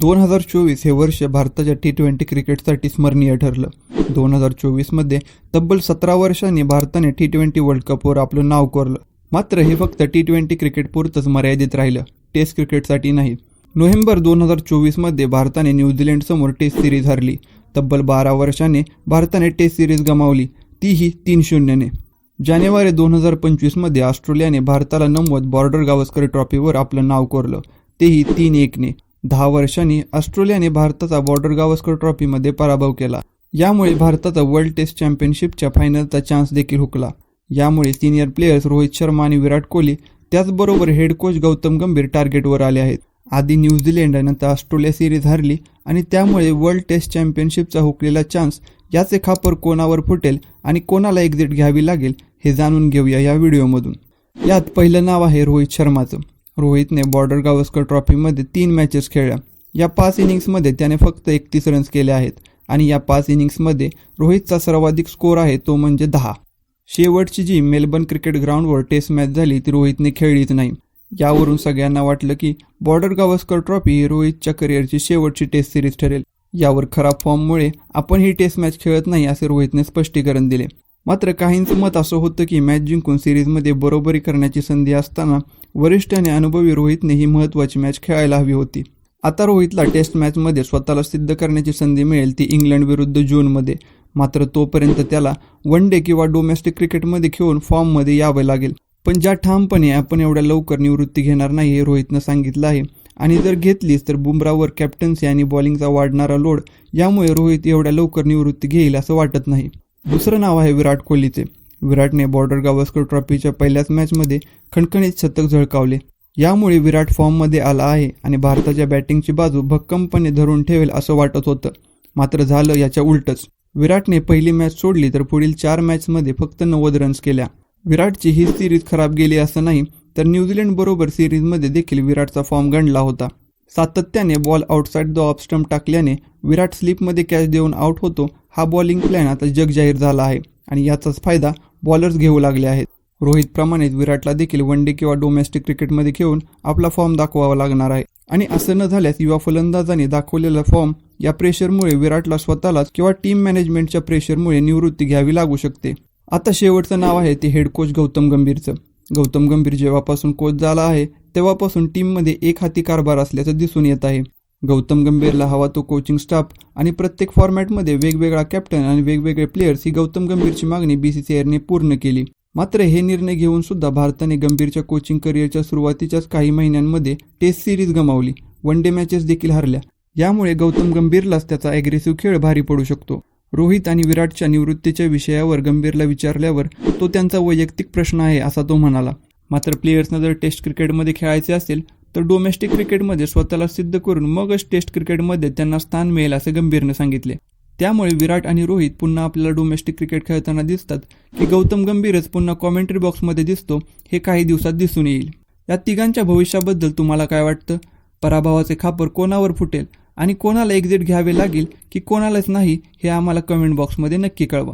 दोन हजार चोवीस हे वर्ष भारताच्या टी ट्वेंटी क्रिकेटसाठी स्मरणीय ठरलं. दोन हजार चोवीसमध्ये तब्बल सतरा वर्षांनी भारताने टी ट्वेंटी वर्ल्ड कपवर आपलं नाव कोरलं. मात्र हे फक्त टी ट्वेंटी क्रिकेटपुरतंच मर्यादित राहिलं. टेस्ट क्रिकेटसाठी नाही. नोव्हेंबर दोन हजार चोवीसमध्ये भारताने न्यूझीलंडसमोर टेस्ट सिरीज हरली. तब्बल बारा वर्षांनी भारताने टेस्ट सिरीज गमावली. तीही तीन शून्यने. जानेवारी दोन हजार पंचवीसमध्ये ऑस्ट्रेलियाने भारताला नमवत बॉर्डर गावस्कर ट्रॉफीवर आपलं नाव कोरलं. तेही तीन एकने. दहा वर्षांनी ऑस्ट्रेलियाने भारताचा बॉर्डर गावस्कर ट्रॉफीमध्ये पराभव केला. यामुळे भारताचा वर्ल्ड टेस्ट चॅम्पियनशिपच्या फायनलचा चान्स देखील हुकला. यामुळे सिनियर प्लेयर्स रोहित शर्मा आणि विराट कोहली त्याचबरोबर हेड कोच गौतम गंभीर टार्गेटवर आले आहेत. आधी न्यूझीलंड नंतर ऑस्ट्रेलिया सिरीज हरली आणि त्यामुळे वर्ल्ड टेस्ट चॅम्पियनशिपचा हुकलेला चान्स याचे खापर कोणावर फुटेल आणि कोणाला एक्झिट घ्यावी लागेल हे जाणून घेऊया या व्हिडिओमधून. यात पहिलं नाव आहे रोहित शर्माचं. रोहितने बॉर्डर गावस्कर ट्रॉफीमध्ये तीन मॅचेस खेळल्या. या पाच इनिंग्समध्ये त्याने फक्त एकतीस रन्स केले आहेत आणि या पाच इनिंग्समध्ये रोहितचा सर्वाधिक स्कोर आहे तो म्हणजे दहा. शेवटची जी मेलबर्न क्रिकेट ग्राउंडवर टेस्ट मॅच झाली ती रोहितने खेळलीच नाही. यावरून सगळ्यांना वाटलं की बॉर्डर गावस्कर ट्रॉफी ही रोहितच्या करिअरची शेवटची टेस्ट सिरीज ठरेल. यावर खराब फॉर्ममुळे आपण ही टेस्ट मॅच खेळत नाही असे रोहितने स्पष्टीकरण दिले. मात्र काहींचं मत असं होतं की मॅच जिंकून सिरीजमध्ये बरोबरी करण्याची संधी असताना वरिष्ठ आणि अनुभवी रोहितने ही महत्त्वाची मॅच खेळायला हवी होती. आता रोहितला टेस्ट मॅचमध्ये स्वतःला सिद्ध करण्याची संधी मिळेल ती इंग्लंड विरुद्ध जूनमध्ये. मात्र तोपर्यंत त्याला वन डे किंवा डोमेस्टिक क्रिकेटमध्ये खेळून फॉर्ममध्ये यावं लागेल. पण ज्या ठामपणे आपण एवढ्या लवकर निवृत्ती घेणार नाही हे रोहितनं सांगितलं आहे. आणि जर घेतलीच तर बुमरावर कॅप्टन्सी आणि बॉलिंगचा वाढणारा लोड यामुळे रोहित एवढ्या लवकर निवृत्ती घेईल असं वाटत नाही. दुसरं नाव आहे विराट कोहलीचे. विराटने बॉर्डर गावस्कर ट्रॉफीच्या पहिल्याच मॅचमध्ये खणखणीत शतक झळकावले. यामुळे विराट फॉर्ममध्ये आला आहे आणि भारताच्या बॅटिंगची बाजू भक्कमपणे धरून ठेवेल असं वाटत होतं. मात्र झालं याच्या उलटच. विराटने पहिली मॅच सोडली तर पुढील चार मॅचमध्ये फक्त नव्वद रन्स केल्या. विराटची ही सिरीज खराब गेली असं नाही तर न्यूझीलंड बरोबर सिरीजमध्ये देखील विराटचा फॉर्म गणला होता. सातत्याने ball outside the off stump टाकल्याने विराट स्लिपमध्ये कॅच देऊन आउट होतो हा बॉलिंग प्लॅन आता जग जाहीर झाला आहे आणि याचाच फायदा बॉलर्स घेऊ लागले आहेत. रोहितप्रमाणेच विराटला देखील वन डे किंवा डोमेस्टिक क्रिकेटमध्ये खेळून आपला फॉर्म दाखवावा लागणार आहे. आणि असं न झाल्यास युवा फलंदाजाने दाखवलेला फॉर्म या प्रेशरमुळे विराटला स्वतःलाच किंवा टीम मॅनेजमेंटच्या प्रेशरमुळे निवृत्ती घ्यावी लागू शकते. आता शेवटचं नाव आहे ते हेड कोच गौतम गंभीरचं. गौतम गंभीर जेव्हापासून कोच झाला आहे तेव्हापासून टीममध्ये एक हाती कारभार असल्याचं दिसून येत आहे. गौतम गंभीरला हवा तो कोचिंग स्टाफ आणि प्रत्येक फॉर्मॅटमध्ये वेगवेगळा कॅप्टन आणि वेगवेगळे प्लेयर्स ही गौतम गंभीरची मागणी बीसीसीआयने पूर्ण केली. मात्र हे निर्णय घेऊन सुद्धा भारताने गंभीरच्या कोचिंग करिअरच्या सुरुवातीच्याच काही महिन्यांमध्ये टेस्ट सिरीज गमावली. वन डे मॅचेस देखील हरल्या. यामुळे गौतम गंभीरलाच त्याचा ॲग्रेसिव्ह खेळ भारी पडू शकतो. रोहित आणि विराटच्या निवृत्तीच्या विषयावर गंभीरला विचारल्यावर तो त्यांचा वैयक्तिक प्रश्न आहे असा तो म्हणाला. मात्र प्लेयर्सना जर टेस्ट क्रिकेटमध्ये खेळायचे असेल तर डोमेस्टिक क्रिकेटमध्ये स्वतःला सिद्ध करून मगच टेस्ट क्रिकेटमध्ये त्यांना स्थान मिळेल असे गंभीरनं सांगितले. त्यामुळे विराट आणि रोहित पुन्हा आपल्याला डोमेस्टिक क्रिकेट खेळताना दिसतात की गौतम गंभीरच पुन्हा कॉमेंट्री बॉक्समध्ये दिसतो हे काही दिवसात दिसून येईल. या तिघांच्या भविष्याबद्दल तुम्हाला काय वाटतं? पराभवाचे खापर कोणावर फुटेल? आणि कोणाला एक्झिट घ्यावे लागेल की कोणालाच नाही हे आम्हाला कमेंट बॉक्समध्ये नक्की कळवा.